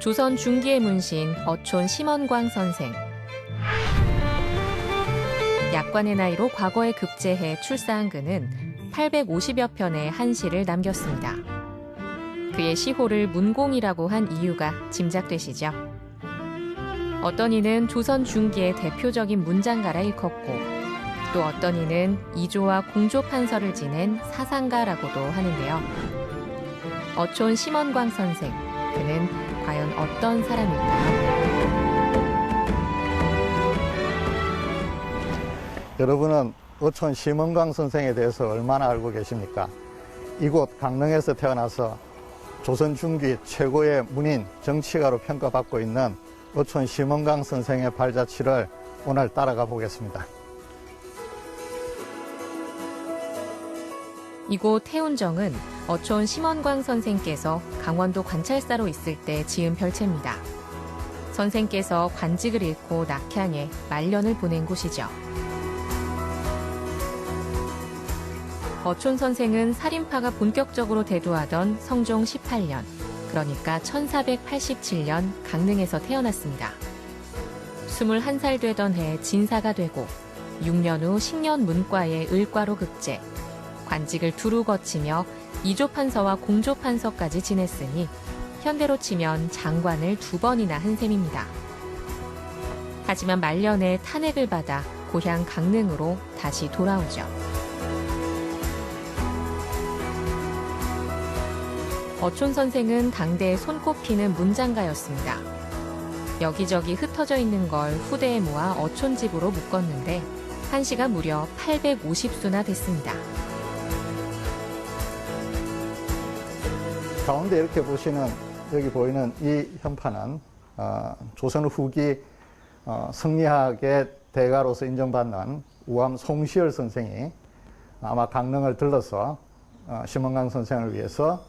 조선 중기의 문신 어촌 심원광 선생. 약관의 나이로 과거에 급제해 출사한 그는 850여 편의 한시를 남겼습니다. 그의 시호를 문공이라고 한 이유가 짐작되시죠? 어떤 이는 조선 중기의 대표적인 문장가라 일컫고 또 어떤 이는 이조와 공조 판서를 지낸 사상가라고도 하는데요. 어촌 심원광 선생, 그는 과연 어떤 사람일까요? 여러분은 어촌 심원광 선생에 대해서 얼마나 알고 계십니까? 이곳 강릉에서 태어나서 조선 중기 최고의 문인 정치가로 평가받고 있는 어촌 심원광 선생의 발자취를 오늘 따라가 보겠습니다. 이곳 태운정은 어촌 심원광 선생께서 강원도 관찰사로 있을 때 지은 별채입니다. 선생께서 관직을 잃고 낙향해 말년을 보낸 곳이죠. 어촌 선생은 살인파가 본격적으로 대두하던 성종 18년, 그러니까 1487년 강릉에서 태어났습니다. 21살 되던 해 진사가 되고 6년 후 식년 문과에 을과로 급제, 관직을 두루 거치며 이조판서와 공조 판서까지 지냈으니 현대로 치면 장관을 두 번이나 한 셈입니다. 하지만 말년에 탄핵을 받아 고향 강릉으로 다시 돌아오죠. 어촌 선생은 당대에 손꼽히는 문장가였습니다. 여기저기 흩어져 있는 걸 후대에 모아 어촌집으로 묶었는데 한시가 무려 850수나 됐습니다. 가운데 이렇게 보시는 여기 보이는 이 현판은 어, 조선 후기 어, 성리학의 대가로서 인정받는 우암 송시열 선생이 아마 강릉을 들러서 어, 심원강 선생을 위해서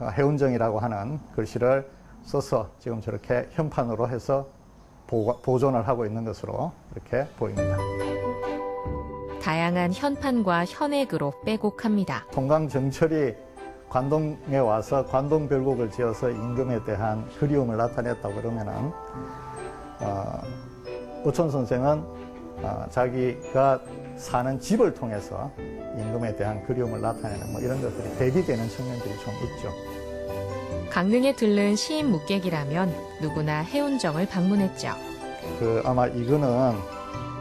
어, 해운정이라고 하는 글씨를 써서 지금 저렇게 현판으로 해서 보, 보존을 하고 있는 것으로 이렇게 보입니다. 다양한 현판과 현액으로 빼곡합니다. 통강 정철이 관동에 와서 관동 별곡을 지어서 임금에 대한 그리움을 나타냈다고 그러면은 어, 오촌 선생은 어, 자기가 사는 집을 통해서 임금에 대한 그리움을 나타내는 뭐 이런 것들이 대비되는 측면들이 좀 있죠. 강릉에 들른 시인 묵객이라면 누구나 해운정을 방문했죠. 그 아마 이거는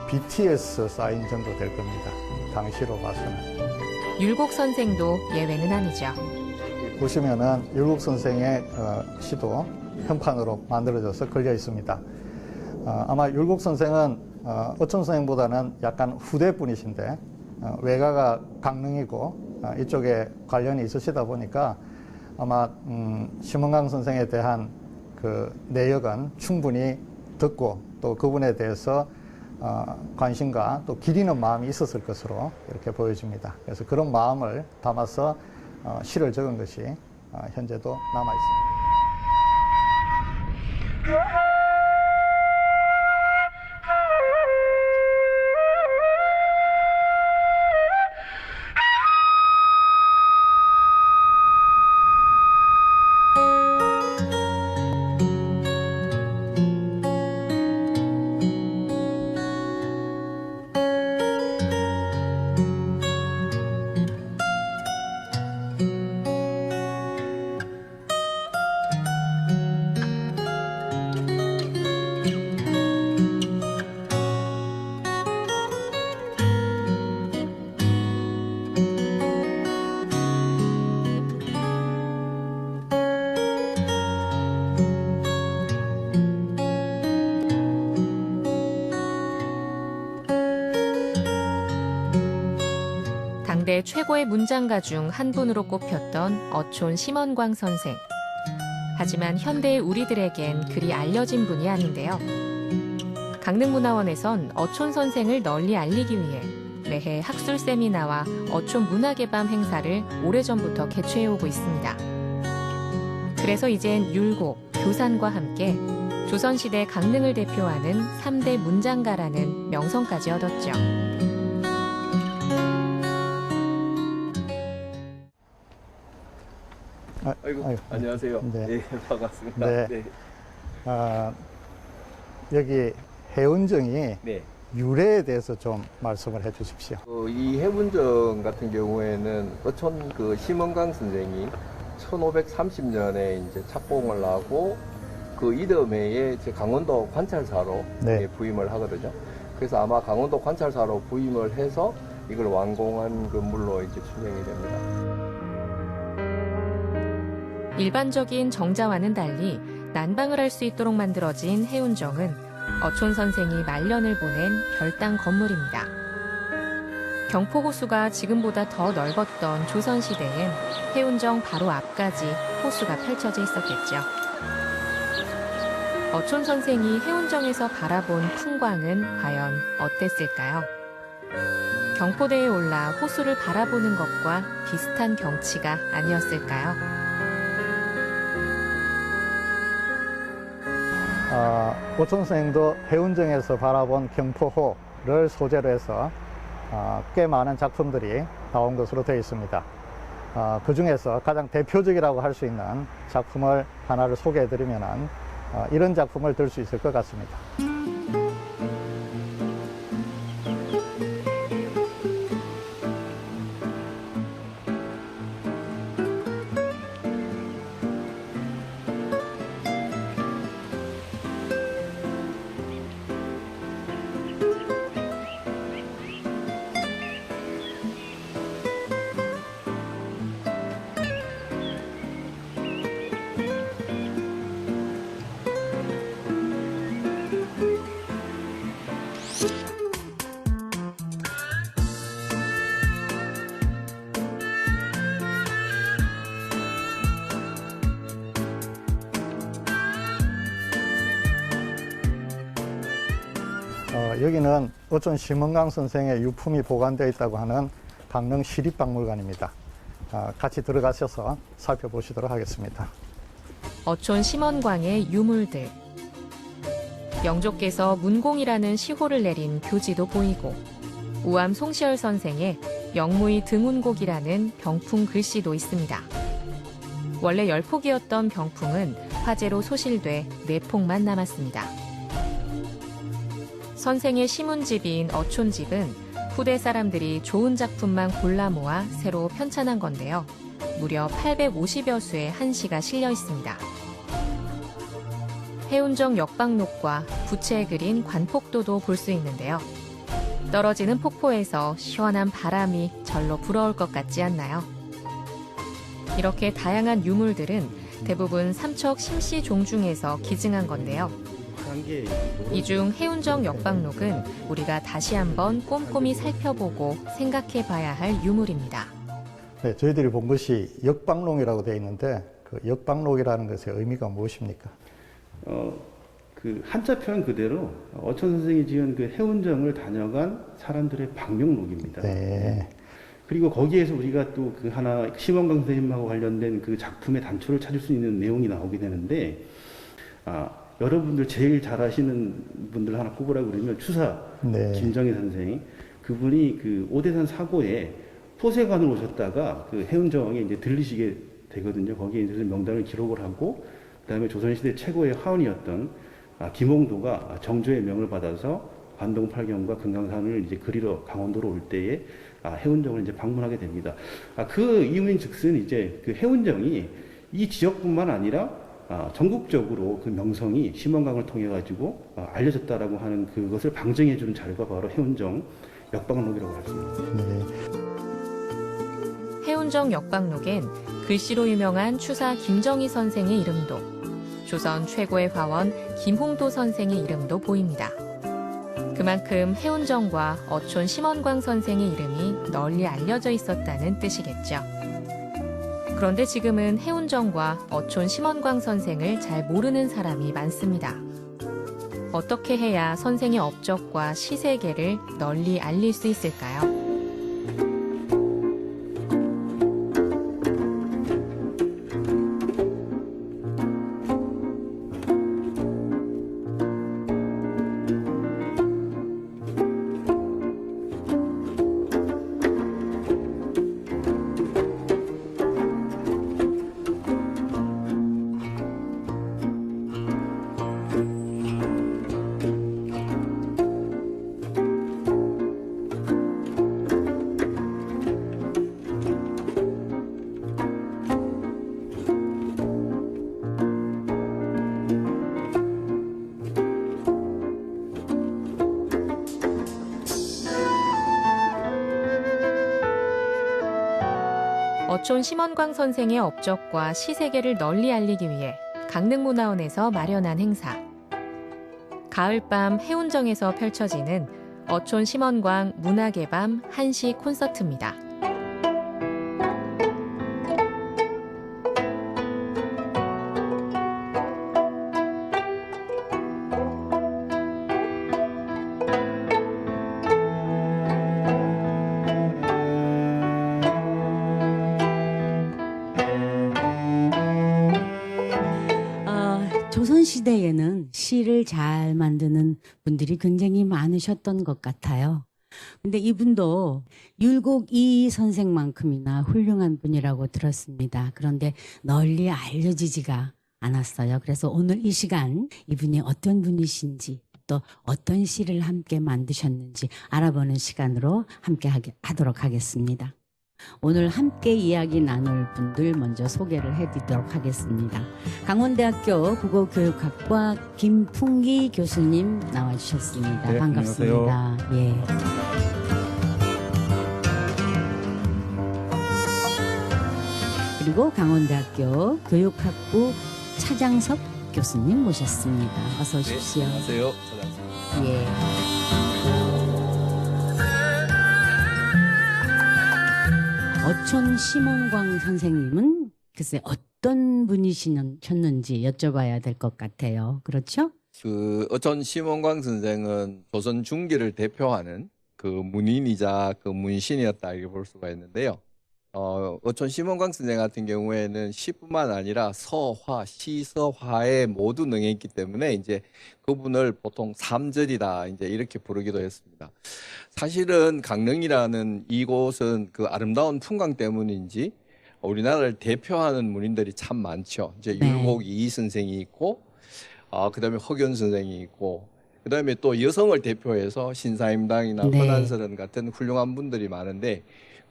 BTS 사인 정도 될 겁니다. 당시로 봐서는. 율곡 선생도 예외는 아니죠. 보시면은 율국 선생의 어, 시도 현판으로 만들어져서 걸려 있습니다. 어, 아마 율국 선생은 어, 어촌 선생보다는 약간 후대 분이신데 어, 외가가 강릉이고 어, 이쪽에 관련이 있으시다 보니까 아마 음, 심원강 선생에 대한 그 내역은 충분히 듣고 또 그분에 대해서 어, 관심과 또 기리는 마음이 있었을 것으로 이렇게 보여집니다. 그래서 그런 마음을 담아서 어, 시를 적은 것이 어, 현재도 남아 있습니다. 최고의 문장가 중 한 분으로 꼽혔던 어촌 심원광 선생. 하지만 현대의 우리들에겐 그리 알려진 분이 아닌데요. 강릉문화원에선 어촌 선생을 널리 알리기 위해 매해 학술 세미나와 어촌 문학의 밤 행사를 오래전부터 개최해오고 있습니다. 그래서 이젠 율곡, 교산과 함께 조선시대 강릉을 대표하는 3대 문장가라는 명성까지 얻었죠. 아, 아유, 안녕하세요. 네. 네, 반갑습니다. 네. 네. 어, 여기 해운정이 네. 유래에 대해서 좀 말씀을 해 주십시오. 그이 해운정 같은 경우에는 어촌 그 심원강 선생이 1530년에 이제 착공을 하고 그 이듬해에 강원도 관찰사로 네. 예, 부임을 하거든요. 그래서 아마 강원도 관찰사로 부임을 해서 이걸 완공한 건물로 이제 추정이 됩니다. 일반적인 정자와는 달리 난방을 할 수 있도록 만들어진 해운정은 어촌 선생이 말년을 보낸 별당 건물입니다. 경포호수가 지금보다 더 넓었던 조선시대엔 해운정 바로 앞까지 호수가 펼쳐져 있었겠죠. 어촌 선생이 해운정에서 바라본 풍광은 과연 어땠을까요? 경포대에 올라 호수를 바라보는 것과 비슷한 경치가 아니었을까요? 어, 오촌 선생도 해운정에서 바라본 경포호를 소재로 해서 어, 꽤 많은 작품들이 나온 것으로 되어 있습니다. 어, 그 중에서 가장 대표적이라고 할 수 있는 작품을 하나를 소개해 드리면 어, 이런 작품을 들 수 있을 것 같습니다. 어, 여기는 어촌 심원강 선생의 유품이 보관되어 있다고 하는 강릉 시립박물관입니다. 아, 같이 들어가셔서 살펴보시도록 하겠습니다. 어촌 심원광의 유물들. 영조께서 문공이라는 시호를 내린 교지도 보이고 우암 송시열 선생의 영무의 등운곡이라는 병풍 글씨도 있습니다. 원래 열폭이었던 병풍은 화재로 소실돼 네 폭만 남았습니다. 선생의 시문집인 어촌집은 후대 사람들이 좋은 작품만 골라 모아 새로 편찬한 건데요. 무려 850여 수의 한시가 실려 있습니다. 해운정 역방록과 부채에 그린 관폭도도 볼 수 있는데요. 떨어지는 폭포에서 시원한 바람이 절로 불어올 것 같지 않나요? 이렇게 다양한 유물들은 대부분 삼척 심씨 종 중에서 기증한 건데요. 이 중 해운정 역방록은 우리가 다시 한번 꼼꼼히 살펴보고 생각해 봐야 할 유물입니다. 네, 저희들이 본 것이 역방록이라고 되어 있는데 그 역방록이라는 것의 의미가 무엇입니까? 어, 그 한자 표현 그대로 어촌 선생이 지은 그 해운정을 다녀간 사람들의 방명록입니다. 네, 그리고 거기에서 우리가 또 그 하나 심원강 선생님하고 관련된 그 작품의 단초를 찾을 수 있는 내용이 나오게 되는데 아, 여러분들 제일 잘 아시는 분들 하나 꼽으라고 그러면 추사 네, 김정희 선생 그분이 그 오대산 사고에 포세관을 오셨다가 그 해운정에 이제 들리시게 되거든요. 거기에 이제 명단을 기록을 하고 그다음에 조선시대 최고의 하원이었던 아, 김홍도가 정조의 명을 받아서 관동 팔경과 금강산을 이제 그리러 강원도로 올 때에 아, 해운정을 이제 방문하게 됩니다. 아, 그 이유인 즉슨 이제 그 해운정이 이 지역뿐만 아니라 아, 전국적으로 그 명성이 심원강을 통해 가지고 아, 알려졌다라고 하는 그것을 방증해 주는 자료가 바로 해운정 역방록이라고 할 수 있습니다. 네. 해운정 역방록엔 글씨로 유명한 추사 김정희 선생의 이름도, 조선 최고의 화원 김홍도 선생의 이름도 보입니다. 그만큼 해운정과 어촌 심원광 선생의 이름이 널리 알려져 있었다는 뜻이겠죠. 그런데 지금은 해운정과 어촌 심원광 선생을 잘 모르는 사람이 많습니다. 어떻게 해야 선생의 업적과 시세계를 널리 알릴 수 있을까요? 어촌 심원광 선생의 업적과 시 세계를 널리 알리기 위해 강릉문화원에서 마련한 행사. 가을밤 해운정에서 펼쳐지는 어촌 심원광 문화개밤 한시 콘서트입니다. 분들이 굉장히 많으셨던 것 같아요. 근데 이분도 율곡 이 선생만큼이나 훌륭한 분이라고 들었습니다. 그런데 널리 알려지지가 않았어요. 그래서 오늘 이 시간 이분이 어떤 분이신지 또 어떤 시를 함께 만드셨는지 알아보는 시간으로 함께 하도록 하겠습니다. 오늘 함께 이야기 나눌 분들 먼저 소개를 해드리도록 하겠습니다. 강원대학교 국어교육학과 김풍기 교수님 나와주셨습니다. 네, 반갑습니다. 예. 그리고 강원대학교 교육학부 차장섭 교수님 모셨습니다. 어서 오십시오. 네, 안녕하세요. 저장입니다. 예. 어촌 심원광 선생님은 글쎄 어떤 분이셨는지 여쭤봐야 될 것 같아요. 그렇죠? 그 어촌 심원광 선생은 조선 중기를 대표하는 그 문인이자 그 문신이었다 이렇게 볼 수가 있는데요. 어, 어촌 심원광 선생 같은 경우에는 시뿐만 아니라 서화, 시서화에 모두 능했기 때문에 이제 그분을 보통 삼절이다 이제 이렇게 부르기도 했습니다. 사실은 강릉이라는 이곳은 그 아름다운 풍광 때문인지 우리나라를 대표하는 문인들이 참 많죠. 이제 네. 율곡 이 선생이 있고, 아 그다음에 허견 선생이 있고, 그다음에 또 여성을 대표해서 신사임당이나 네. 허난서른 같은 훌륭한 분들이 많은데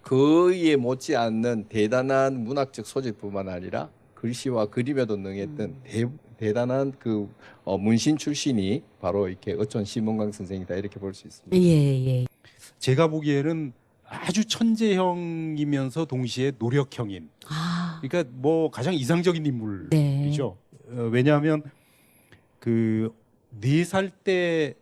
그에 못지않는 대단한 문학적 소질뿐만 아니라 글씨와 그림에도 능했던 음. 대, 대단한 그 어, 문신 출신이 바로 이렇게 어촌 심원광 선생이다 이렇게 볼 수 있습니다. 예, 예. 제가 보기에는 아주 천재형이면서 동시에 노력형인. 아, 그러니까 뭐 가장 이상적인 인물이죠. 네. 어, 왜냐하면 그 네 살 때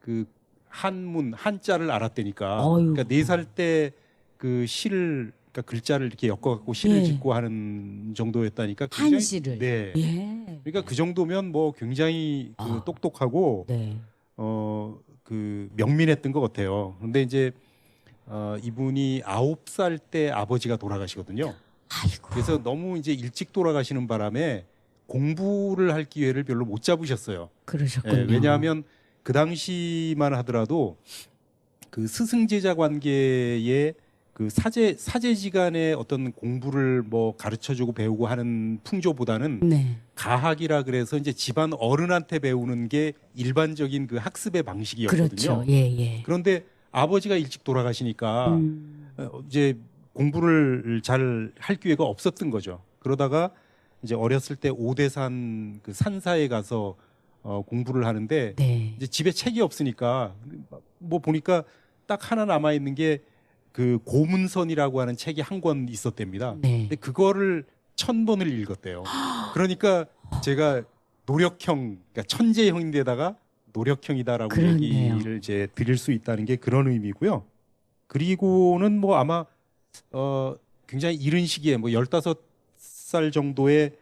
그 한문 한자를 알았다니까. 어휴. 그러니까 네 살 때 그 시를 그러니까 글자를 이렇게 엮어갖고 시를 예. 짓고 하는 정도였다니까. 굉장히- 한시를. 네. 예. 그러니까 그 정도면 뭐 굉장히 그 아. 똑똑하고 네. 어, 그 명민했던 것 같아요. 근데 이제 어, 이분이 아홉 살 때 아버지가 돌아가시거든요. 아이고. 그래서 너무 이제 일찍 돌아가시는 바람에 공부를 할 기회를 별로 못 잡으셨어요. 그러셨군요. 예, 왜냐하면 그 당시만 하더라도 그 스승 제자 관계에 그 사제 사제지간의 어떤 공부를 뭐 가르쳐주고 배우고 하는 풍조보다는 네. 가학이라 그래서 이제 집안 어른한테 배우는 게 일반적인 그 학습의 방식이었거든요. 그렇죠. 예, 예. 그런데 아버지가 일찍 돌아가시니까 음, 어, 이제 공부를 잘 할 기회가 없었던 거죠. 그러다가 이제 어렸을 때 오대산 그 산사에 가서 어, 공부를 하는데 네. 이제 집에 책이 없으니까 뭐 보니까 딱 하나 남아 있는 게 그 고문선이라고 하는 책이 한 권 있었답니다. 네. 근데 그거를 천 번을 읽었대요. 그러니까 제가 노력형, 그러니까 천재형인데다가 노력형이다라고 그렇네요. 얘기를 이제 드릴 수 있다는 게 그런 의미고요. 그리고는 뭐 아마 어 굉장히 이른 시기에 뭐 15살 정도의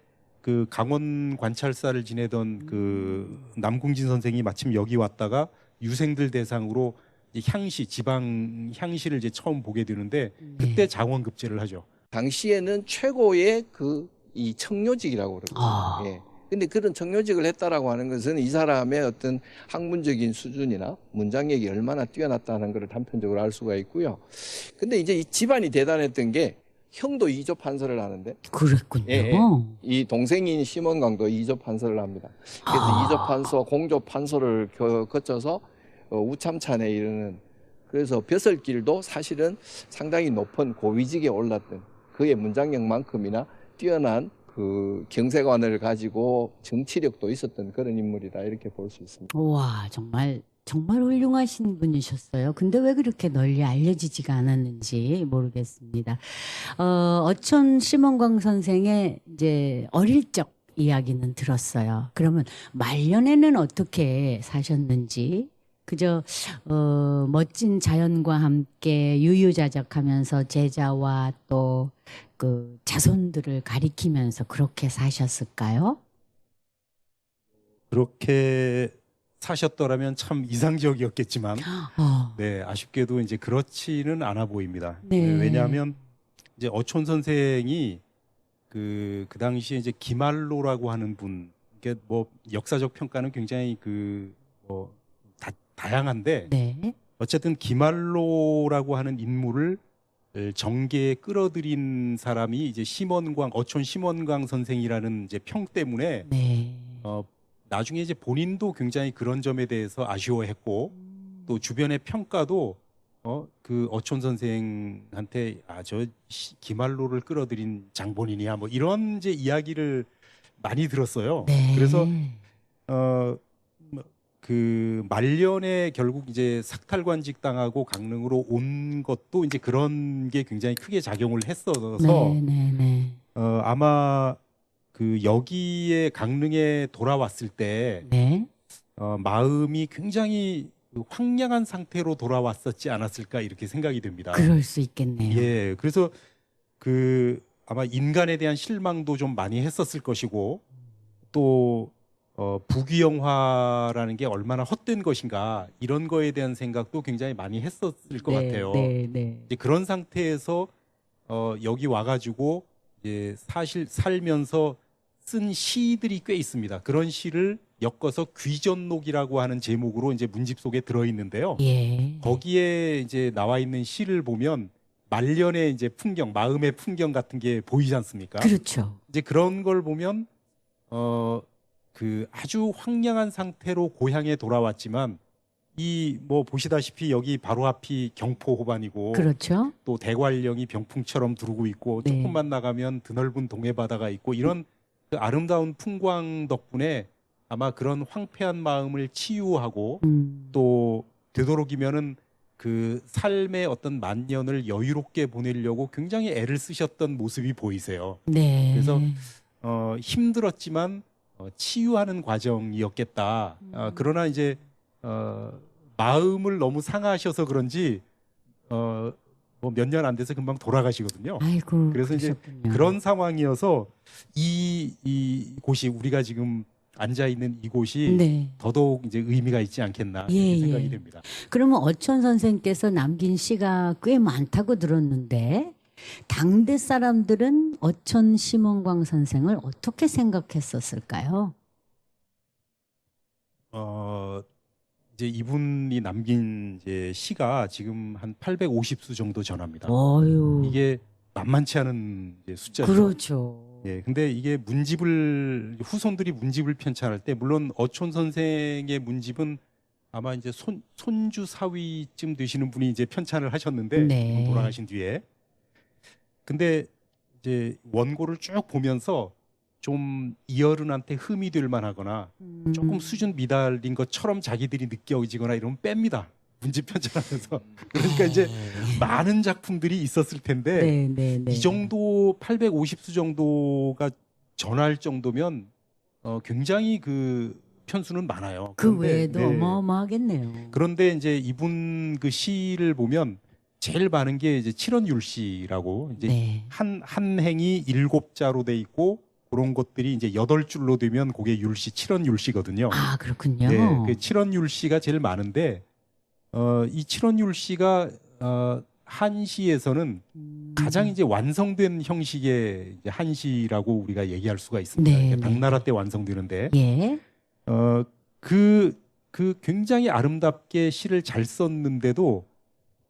그 강원 관찰사를 지내던 그 남궁진 선생이 마침 여기 왔다가 유생들 대상으로 이 향시 지방 향시를 이제 처음 보게 되는데 그때 네. 장원 급제를 하죠. 당시에는 최고의 그 이 청료직이라고 그러거든요. 아. 예. 근데 그런 청료직을 했다라고 하는 것은 이 사람의 어떤 학문적인 수준이나 문장력이 얼마나 뛰어났다는 것을 단편적으로 알 수가 있고요. 근데 이제 이 집안이 대단했던 게 형도 이조 판서를 하는데 그랬군요. 예, 예. 이 동생인 심원광도 이조 판서를 합니다. 그래서 아. 이조 판서, 공조 판서를 겨- 거쳐서 어, 우참찬에 이르는 그래서 벼슬길도 사실은 상당히 높은 고위직에 올랐던 그의 문장력만큼이나 뛰어난 그 경세관을 가지고 정치력도 있었던 그런 인물이다 이렇게 볼 수 있습니다. 와 정말 정말 훌륭하신 분이셨어요. 근데 왜 그렇게 널리 알려지지가 않았는지 모르겠습니다. 어, 어촌 심원광 선생의 이제 어릴 적 이야기는 들었어요. 그러면 말년에는 어떻게 사셨는지 그저 어, 멋진 자연과 함께 유유자적하면서 제자와 또 그 자손들을 가리키면서 그렇게 사셨을까요? 그렇게 사셨더라면 참 이상적이었겠지만 어, 네, 아쉽게도 이제 그렇지는 않아 보입니다. 네. 네, 왜냐하면 이제 어촌 선생이 그, 그 당시에 이제 기말로라고 하는 분, 이게 뭐 역사적 평가는 굉장히 그, 뭐, 다, 다양한데, 네. 어쨌든 기말로라고 하는 인물을 정계에 끌어들인 사람이 이제 심원광, 어촌 심원광 선생이라는 이제 평 때문에, 네. 어, 나중에 이제 본인도 굉장히 그런 점에 대해서 아쉬워했고, 또 주변의 평가도 어 그 어촌 선생한테 아 저 기말로를 끌어들인 장본인이야 뭐 이런 이제 이야기를 많이 들었어요. 네. 그래서 어 그 말년에 결국 이제 삭탈관직 당하고 강릉으로 온 것도 이제 그런 게 굉장히 크게 작용을 했어서 네, 네, 네. 어 아마 그 여기에 강릉에 돌아왔을 때 네. 어, 마음이 굉장히 그 황량한 상태로 돌아왔었지 않았을까 이렇게 생각이 됩니다. 그럴 수 있겠네요. 예, 그래서 그 아마 인간에 대한 실망도 좀 많이 했었을 것이고 또 어, 부귀영화라는 게 얼마나 헛된 것인가 이런 거에 대한 생각도 굉장히 많이 했었을 것 네, 같아요. 네, 네. 이제 그런 상태에서 어, 여기 와가지고 이제 사실 살면서 쓴 시들이 꽤 있습니다. 그런 시를 엮어서 귀전록이라고 하는 제목으로 이제 문집 속에 들어 있는데요. 예. 거기에 이제 나와 있는 시를 보면 말년의 이제 풍경, 마음의 풍경 같은 게 보이지 않습니까? 그렇죠. 이제 그런 걸 보면 어 그 아주 황량한 상태로 고향에 돌아왔지만 이 뭐 보시다시피 여기 바로 앞이 경포 호반이고 그렇죠. 또 대관령이 병풍처럼 두르고 있고 네. 조금만 나가면 드넓은 동해 바다가 있고 이런 그 아름다운 풍광 덕분에 아마 그런 황폐한 마음을 치유하고 음. 또 되도록이면은 그 삶의 어떤 만년을 여유롭게 보내려고 굉장히 애를 쓰셨던 모습이 보이세요. 네. 그래서 어, 힘들었지만 어, 치유하는 과정이었겠다. 어, 그러나 이제 어, 마음을 너무 상하셔서 그런지 어, 뭐 몇 년 안 돼서 금방 돌아가시거든요. 아이고. 그래서 이제 그러셨군요. 그런 상황이어서 이, 이 곳이 우리가 지금 앉아 있는 이곳이 네. 더더욱 이제 의미가 있지 않겠나 예, 이렇게 생각이 예. 됩니다. 그러면 어촌 선생께서 남긴 시가 꽤 많다고 들었는데 당대 사람들은 어촌 심원광 선생을 어떻게 생각했었을까요? 어 이제 이분이 남긴 이제 시가 지금 한 850수 정도 전합니다. 어유. 이게 만만치 않은 이제 숫자죠. 그렇죠. 예, 근데 이게 문집을 후손들이 문집을 편찬할 때 물론 어촌 선생의 문집은 아마 이제 손 손주 사위쯤 되시는 분이 이제 편찬을 하셨는데 네. 돌아가신 뒤에 근데 이제 원고를 쭉 보면서 좀 이어른한테 흠이 될 만하거나 음. 조금 수준 미달인 것처럼 자기들이 느껴지거나 이러면 뺍니다. 문집 편찬하면서 그러니까 이제 많은 작품들이 있었을 텐데 네, 네, 네. 이 정도 850수 정도가 전할 정도면 어, 굉장히 그 편수는 많아요. 그 그런데, 외에도 네. 어마어마하겠네요. 그런데 이제 이분 그 시를 보면 제일 많은 게 이제 칠원율시라고 이제 네. 한, 한 행이 일곱 자로 돼 있고 그런 것들이 이제 여덟 줄로 되면 그게 율시, 칠원율시거든요. 아, 그렇군요. 네, 그 칠원율시가 제일 많은데 어, 이 칠원율시가 어, 한시에서는 음. 가장 이제 완성된 형식의 이제 한시라고 우리가 얘기할 수가 있습니다. 네, 네. 당나라 때 완성되는데 예. 어, 그, 그 굉장히 아름답게 시를 잘 썼는데도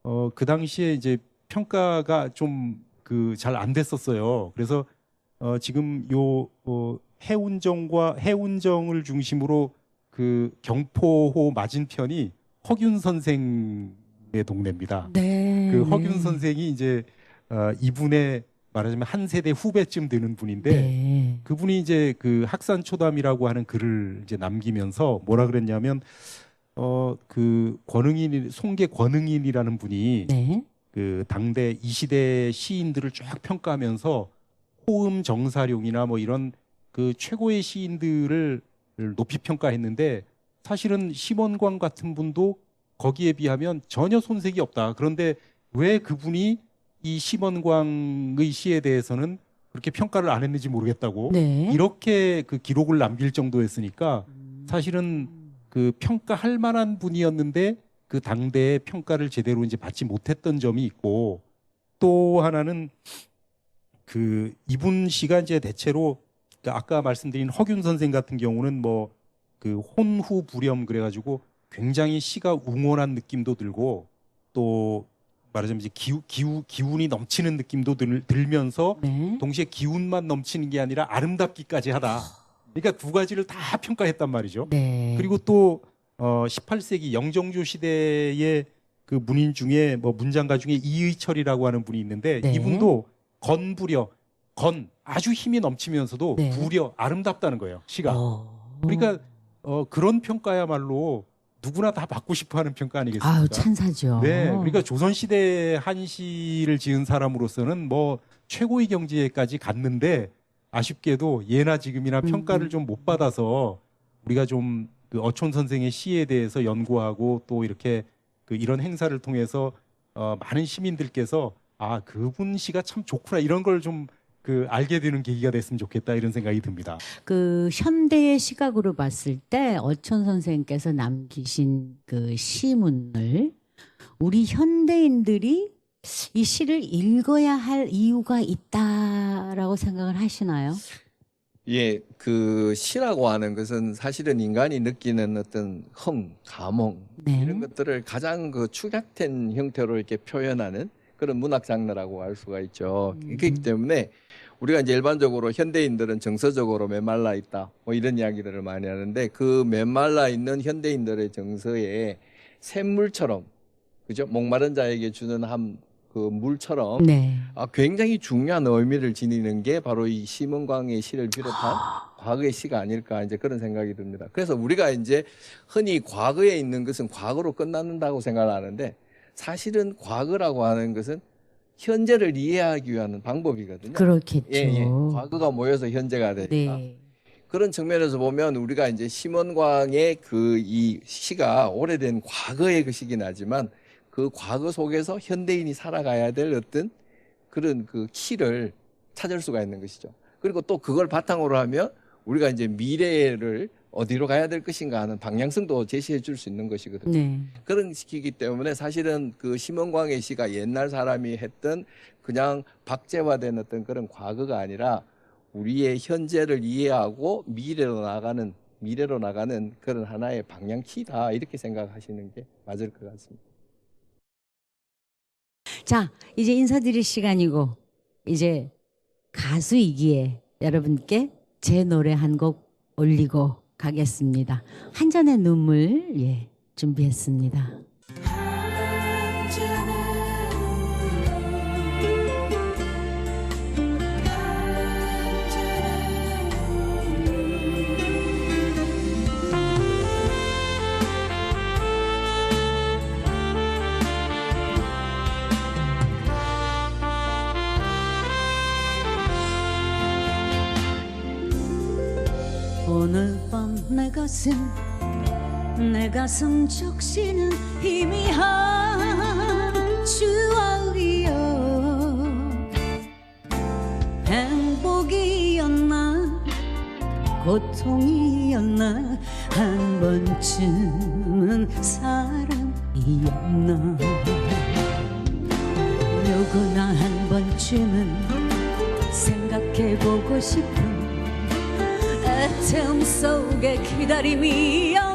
어, 그 당시에 이제 평가가 좀 그 잘 안 됐었어요. 그래서 어, 지금 요 어, 해운정과 해운정을 중심으로 그 경포호 맞은편이 허균 선생의 동네입니다. 네. 그 허균 선생이 이제 어, 이분의 말하자면 한 세대 후배쯤 되는 분인데 네. 그분이 이제 그 학산초담이라고 하는 글을 이제 남기면서 뭐라 그랬냐면 어 그 권흥인 송계 권흥인이라는 분이 네. 그 당대 이 시대 시인들을 쫙 평가하면서 호음 정사룡이나 뭐 이런 그 최고의 시인들을 높이 평가했는데 사실은 심원광 같은 분도 거기에 비하면 전혀 손색이 없다. 그런데 왜 그분이 이 심원광의 시에 대해서는 그렇게 평가를 안 했는지 모르겠다고 네. 이렇게 그 기록을 남길 정도였으니까 사실은 그 평가할 만한 분이었는데 그 당대의 평가를 제대로 이제 받지 못했던 점이 있고 또 하나는 그 이분 씨가 이제 대체로 그 아까 말씀드린 허균 선생 같은 경우는 뭐 그 혼후 불염 그래가지고 굉장히 시가 웅원한 느낌도 들고 또 말하자면 이제 기우, 기우, 기운이 넘치는 느낌도 들, 들면서 네. 동시에 기운만 넘치는 게 아니라 아름답기까지 하다. 그러니까 두 가지를 다 평가했단 말이죠. 네. 그리고 또 어, 18세기 영정조 시대의 그 문인 중에 뭐 문장가 중에 이의철이라고 하는 분이 있는데 네. 이분도 건부려 건 아주 힘이 넘치면서도 네. 부려 아름답다는 거예요 시가. 어. 그러니까 어, 그런 평가야말로 누구나 다 받고 싶어하는 평가 아니겠습니까? 아유 찬사죠. 네, 그러니까 조선 시대 한시를 지은 사람으로서는 뭐 최고의 경지에까지 갔는데 아쉽게도 예나 지금이나 음, 평가를 음. 좀못 받아서 우리가 좀 그 어촌 선생의 시에 대해서 연구하고 또 이렇게 그 이런 행사를 통해서 어 많은 시민들께서 아 그분 시가 참 좋구나 이런 걸좀 그 알게 되는 계기가 됐으면 좋겠다 이런 생각이 듭니다. 그 현대의 시각으로 봤을 때 어촌 선생님께서 남기신 그 시문을 우리 현대인들이 이 시를 읽어야 할 이유가 있다라고 생각을 하시나요? 예, 그 시라고 하는 것은 사실은 인간이 느끼는 어떤 흥, 감흥 네. 이런 것들을 가장 그 축약된 형태로 이렇게 표현하는 그런 문학 장르라고 할 수가 있죠. 음. 그렇기 때문에 우리가 이제 일반적으로 현대인들은 정서적으로 메말라 있다 뭐 이런 이야기들을 많이 하는데 그 메말라 있는 현대인들의 정서에 샘물처럼 그죠 목마른 자에게 주는 한 그 물처럼 네. 아, 굉장히 중요한 의미를 지니는 게 바로 이 심은광의 시를 비롯한 과거의 시가 아닐까 이제 그런 생각이 듭니다. 그래서 우리가 이제 흔히 과거에 있는 것은 과거로 끝난다고 생각을 하는데 사실은 과거라고 하는 것은 현재를 이해하기 위한 방법이거든요. 그렇겠죠. 예, 예. 과거가 모여서 현재가 되니까. 네. 그런 측면에서 보면 우리가 이제 심원광의 그 이 시가 오래된 과거의 그 시긴 하지만 그 과거 속에서 현대인이 살아가야 될 어떤 그런 그 키를 찾을 수가 있는 것이죠. 그리고 또 그걸 바탕으로 하면 우리가 이제 미래를 어디로 가야 될 것인가 하는 방향성도 제시해 줄 수 있는 것이거든요. 네. 그런 시기이기 때문에 사실은 그 심원광의 시가 옛날 사람이 했던 그냥 박제화된 어떤 그런 과거가 아니라 우리의 현재를 이해하고 미래로 나가는 미래로 나가는 그런 하나의 방향키다 이렇게 생각하시는 게 맞을 것 같습니다. 자, 이제 인사드릴 시간이고 이제 가수이기에 여러분께 제 노래 한 곡 올리고 가겠습니다. 한 잔의 눈물 예, 준비했습니다. 가슴 내 가슴 적시는 희미한 추억이여. 행복이었나? 고통이었나? 한 번쯤은 사랑이었나? 누구나 한 번쯤은 생각해보고 싶은 애틈 속의 기다림이었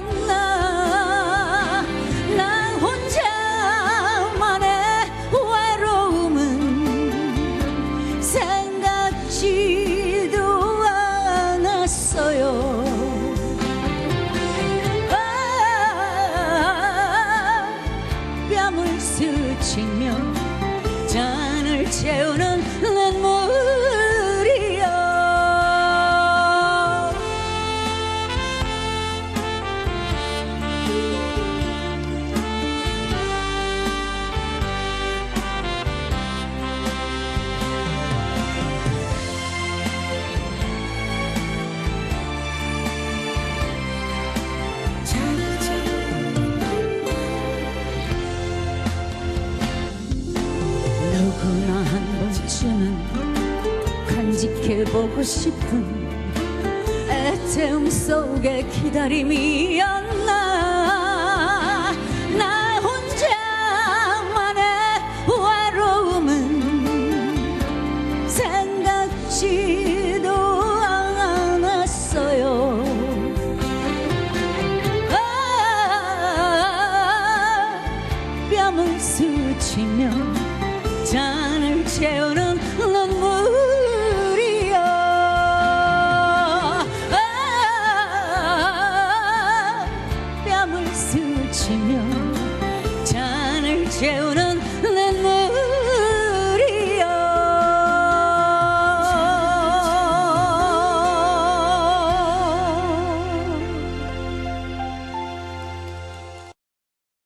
채움 속에 기다림이었나?